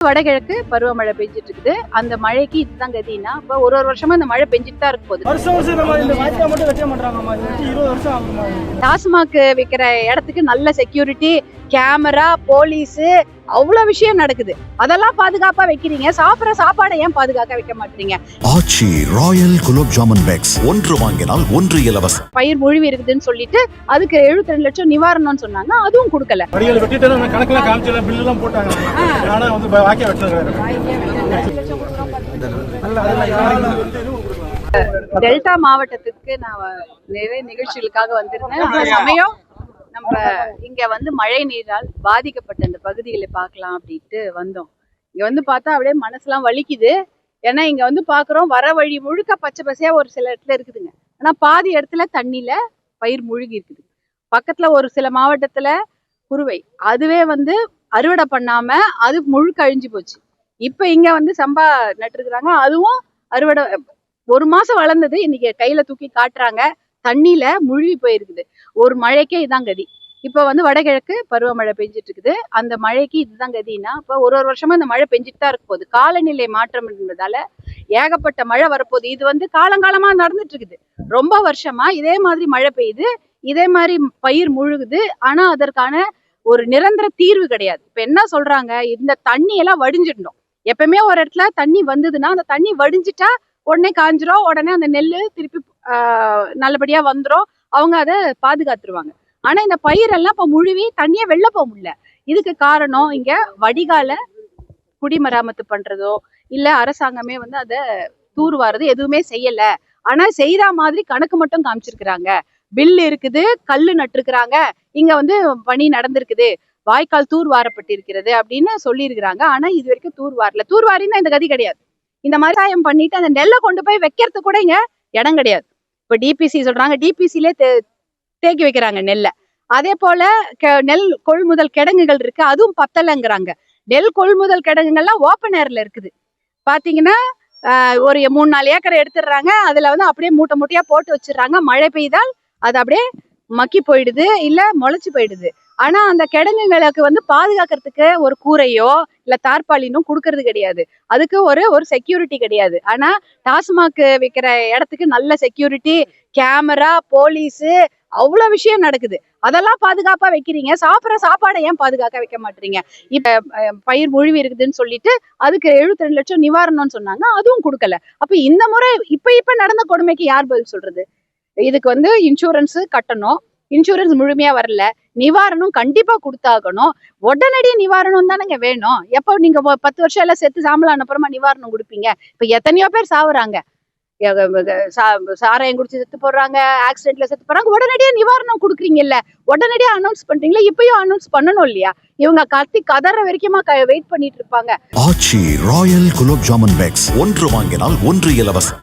வடகிழக்கு பருவமழை பெஞ்சிட்டு இருக்குது அந்த மழைக்கு இதுதான் கதின்னா இப்போ ஒரு ஒரு வருஷமா இந்த மழை பெஞ்சிட்டு தான் இருக்க போகுது. வருஷம் வருஷம் நம்ம இந்த வாய்க்கா மட்டும் வெட்ட மாட்டாங்கம்மா இது வெட்டி இருபது வருஷம் ஆகுமா டாஸ்மாக் விற்கிற இடத்துக்கு நல்ல செக்யூரிட்டி கேமரா போலீஸ் அவ்வளோ விஷயம் நடக்குது. அதெல்லாம் பாதுகாப்பா வைக்கிறீங்க. சாப்பிட்ற சாப்பாடை ஏன் பாதுகாக்க வைக்க மாட்டீங்க? Aachi royal gulab jamun packs. ஒன்று வாங்கினால் ஒன்று இலவசம். பயிர் முழுவி இருக்குதுன்னு சொல்லிட்டு அதுக்கு 72 லட்சம் நிவாரணம்னு சொன்னாங்க. அதுவும் கொடுக்கல. டெல்டா மாவட்டத்துக்கு நான் நிறைய நிகழ்ச்சிகளுக்காக வந்திருந்தேன். சமயம் நம்ம இங்க வந்து மழை நீரால் பாதிக்கப்பட்ட இந்த பகுதிகளை பார்க்கலாம் அப்படின்ட்டு வந்தோம். இங்க வந்து பார்த்தா அப்படியே மனசுலாம் வலிக்குது. ஏன்னா இங்க வந்து பாக்குறோம் வர வழி முழுக்க பச்சை பசையா ஒரு சில இடத்துல இருக்குதுங்க. ஆனா பாதி இடத்துல தண்ணியில பயிர் முழுகி இருக்குது. பக்கத்துல ஒரு சில மாவட்டத்துல குருவை. அதுவே வந்து அறுவடை பண்ணாம அது முழுக்க அழிஞ்சு போச்சு. இப்ப இங்க வந்து சம்பா நட்டுருக்குறாங்க. அதுவும் அறுவடை ஒரு மாசம் வளர்ந்தது. இன்னைக்கு கையில தூக்கி காட்டுறாங்க. தண்ணியில முழுகி போயிருக்குது. ஒரு மழைக்கே இதான் கதி. இப்ப வந்து வடகிழக்கு பருவமழை பெஞ்சிட்டு இருக்குது அந்த மழைக்கு இதுதான் கதின்னா இப்ப ஒரு ஒரு வருஷமா இந்த மழை பெஞ்சிட்டு தான் இருக்க போகுது காலநிலை மாற்றம் இருந்ததால ஏகப்பட்ட மழை வரப்போகுது. இது வந்து காலங்காலமா நடந்துட்டு இருக்குது ரொம்ப வருஷமா இதே மாதிரி மழை பெய்யுது. இதே மாதிரி பயிர் முழுகுது. ஆனா அதற்கான ஒரு நிரந்தர தீர்வு கிடையாது. இப்ப என்ன சொல்றாங்க? இந்த தண்ணி எல்லாம் வடிஞ்சிடணும். எப்பவுமே ஒரு இடத்துல தண்ணி வந்ததுன்னா அந்த தண்ணி வடிஞ்சிட்டா உடனே காஞ்சிரும். உடனே அந்த நெல் திருப்பி நல்லபடியா வந்துரும். அவங்க அதை பாதுகாத்துருவாங்க. ஆனா இந்த பயிரெல்லாம் இப்ப முழுவி தண்ணியே வெளில போக முடியல. இதுக்கு காரணம் இங்க வடிகால குடிமராமத்து பண்றதோ இல்ல அரசாங்கமே வந்து அதை தூர்வாரது எதுவுமே செய்யல. ஆனா செய்யற மாதிரி கணக்கு மட்டும் காமிச்சிருக்கிறாங்க. பில் இருக்குது கல்லு நட்டுருக்குறாங்க. இங்க வந்து பணி நடந்திருக்குது. வாய்க்கால் தூர் வாரப்பட்டிருக்கிறது அப்படின்னு சொல்லியிருக்கிறாங்க. ஆனா இது வரைக்கும் தூர் வாரல தூர் வாரின்னா இந்த கதி கிடையாது. இந்த மாதிரி சாயம் பண்ணிட்டு அந்த நெல்லை கொண்டு போய் வைக்கிறது கூட இங்க இடம் கிடையாது. இப்ப டிபிசி சொல்றாங்க டிபிசிலே தேக்கி வைக்கிறாங்க நெல்லை. அதே போல கெ- நெல் கொள்முதல் கிடங்குகள் இருக்கு அதுவும் பத்தலைங்கிறாங்க. நெல் கொள்முதல் கிடங்குகள்லாம் ஓப்பன் ஏர்ல இருக்குது. பாத்தீங்கன்னா ஆஹ், ஒரு மூணு நாலு ஏக்கர் எடுத்துடுறாங்க அதுல வந்து அப்படியே மூட்டை மூட்டையா போட்டு வச்சிடுறாங்க. மழை பெய்தால் அது அப்படியே மக்கி போயிடுது இல்ல முளைச்சு போயிடுது. ஆனா அந்த கிடங்குகளுக்கு வந்து பாதுகாக்கிறதுக்கு ஒரு கூரையோ இல்ல தார்பாலினும் கொடுக்கறது கிடையாது. அதுக்கு ஒரு ஒரு செக்யூரிட்டி கிடையாது. ஆனா டாஸ்மாக் விற்கிற இடத்துக்கு நல்ல செக்யூரிட்டி கேமரா போலீஸ் அவ்வளோ விஷயம் நடக்குது. அதெல்லாம் பாதுகாப்பா வைக்கிறீங்க. சாப்பிட்ற சாப்பாடை ஏன் பாதுகாக்க வைக்க மாட்டீங்க? இப்ப பயிர் முழுவி இருக்குதுன்னு சொல்லிட்டு அதுக்கு 72 லட்சம் நிவாரணம்னு சொன்னாங்க. அதுவும் கொடுக்கல. அப்ப இந்த முறை இப்ப இப்ப நடந்த கொடுமைக்கு யார் பதில் சொல்றது? இதுக்கு வந்து இன்சூரன்ஸ் கட்டணும். இன்சூரன்ஸ் முழுமையா வரல. நிவாரணம் கண்டிப்பா கொடுத்தாகணும். உடனடி நிவாரணம் தானேங்க வேணும். எப்போ நீங்க பத்து வருஷம் எல்லாம் செத்து சாம்பலான அப்புறமா நிவாரணம் கொடுப்பீங்க. இப்ப எத்தனையோ பேர் சாவுறாங்க. சா- சாராயம் குடிச்சு செத்து போடுறாங்க ஆக்சிடென்ட்ல செத்து போறாங்க. உடனடியா நிவாரணம் கொடுக்குறீங்கல்ல. உடனடியா அனௌன்ஸ் பண்றீங்களா? இப்பயும் அனௌன்ஸ் பண்ணணும் இல்லையா? இவங்க கத்தி கதற வரைக்குமா வெயிட் பண்ணிட்டு இருப்பாங்க. Aachi royal gulab jamun packs. ஒன்று வாங்கினால் ஒன்று இலவசம்.